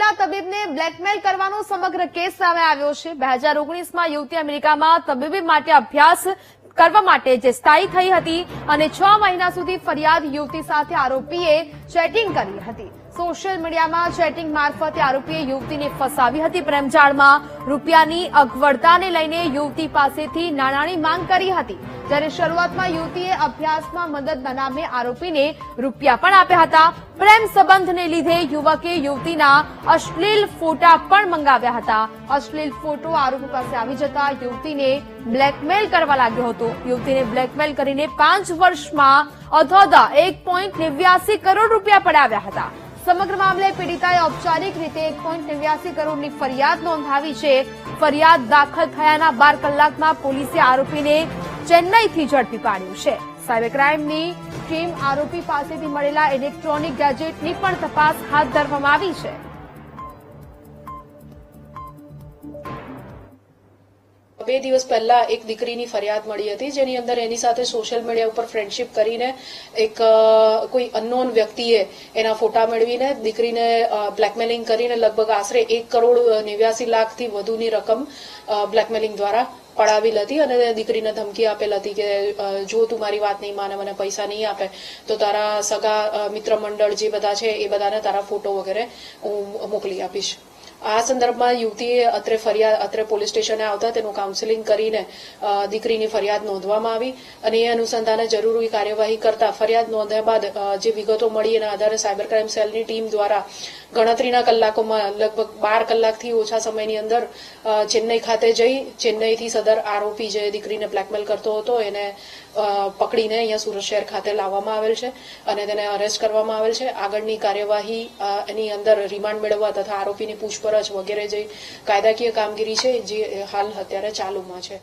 મહિલા તબીબને બ્લેકમેલ કરવાનો સમગ્ર કેસ સામે આવ્યો છે. બે હજાર ઓગણીસમાં યુવતી અમેરિકામાં તબીબી માટે અભ્યાસ કરવા માટે જે સ્થાયી થઈ હતી અને છ મહિના સુધી ફરિયાદ યુવતી સાથે આરોપીએ ચેટિંગ કરી હતી. સોશિયલ મીડિયામાં ચેટિંગ મારફતે આરોપીએ યુવતીને ફસાવી હતી. પ્રેમજાળમાં રૂપિયાની અગવડતાને લઈને યુવતી પાસેથી નાણાંની માંગ કરી હતી. જ્યારે શરૂઆતમાં યુવતીએ અભ્યાસમાં મદદના નામે આરોપીને રૂપિયા પણ આપ્યા હતા. પ્રેમ સંબંધને લીધે યુવકે યુવતીના અશ્લીલ ફોટા પણ મંગાવ્યા હતા. અશ્લીલ ફોટો આરોપી પાસે આવી જતા યુવતીને બ્લેકમેલ કરવા લાગ્યો હતો. યુવતીને બ્લેકમેલ કરીને પાંચ વર્ષમાં અધોધા એક પોઈન્ટ નેવ્યાસી કરોડ રૂપિયા પડાવ્યા હતા. સમગ્ર મામલે પીડિતાએ ઔપચારિક રીતે એક પોઈન્ટ નેવ્યાસી કરોડની ફરિયાદ નોંધાવી છે. ફરિયાદ દાખલ થયાના બાર કલાકમાં પોલીસે આરોપીને ચેન્નઈથી ઝડપી પાડ્યું છે. સાયબર ક્રાઇમની ટીમ આરોપી પાસેથી મળેલા ઇલેક્ટ્રોનિક ગેજેટની પણ તપાસ હાથ ધરવામાં આવી છે. બે દિવસ પહેલા એક દીકરીની ફરિયાદ મળી હતી, જેની અંદર એની સાથે સોશિયલ મીડિયા ઉપર ફ્રેન્ડશિપ કરીને એક કોઈ અનનોન વ્યક્તિએ એના ફોટા મેળવીને દીકરીને બ્લેકમેલિંગ કરીને લગભગ આશરે એક કરોડ નેવ્યાસી લાખથી વધુની રકમ બ્લેકમેલિંગ દ્વારા પડાવેલ હતી અને દીકરીને ધમકી આપેલ હતી કે જો તું મારી વાત નહીં માને, મને પૈસા નહીં આપે, તો તારા સગા મિત્ર મંડળ જે બધા છે એ બધાને તારા ફોટો વગેરે હું મોકલી આપીશ. આ સંદર્ભમાં યુવતીએ અત્રે ફરિયાદ, અત્રે પોલીસ સ્ટેશને આવતા તેનું કાઉન્સેલિંગ કરીને દીકરીની ફરિયાદ નોંધવામાં આવી અને એ અનુસંધાને જરૂરી કાર્યવાહી કરતા ફરિયાદ નોંધ્યા બાદ જે વિગતો મળી એના આધારે સાયબર ક્રાઇમ સેલની ટીમ દ્વારા ગણતરીના કલાકોમાં લગભગ બાર કલાકથી ઓછા સમયની અંદર ચેન્નઈ ખાતે જઈ, ચેન્નઈથી સદર આરોપી જે દીકરીને બ્લેકમેલ કરતો હતો એને પકડીને અહીંયા સુરત શહેર ખાતે લાવવામાં આવેલ છે અને તેને અરેસ્ટ કરવામાં આવેલ છે. આગળની કાર્યવાહી એની અંદર રિમાન્ડ મેળવવા તથા આરોપીની પૂછપરછ વગેરે જે કાયદાકીય કામગીરી છે જે હાલ અત્યારે ચાલુમાં છે.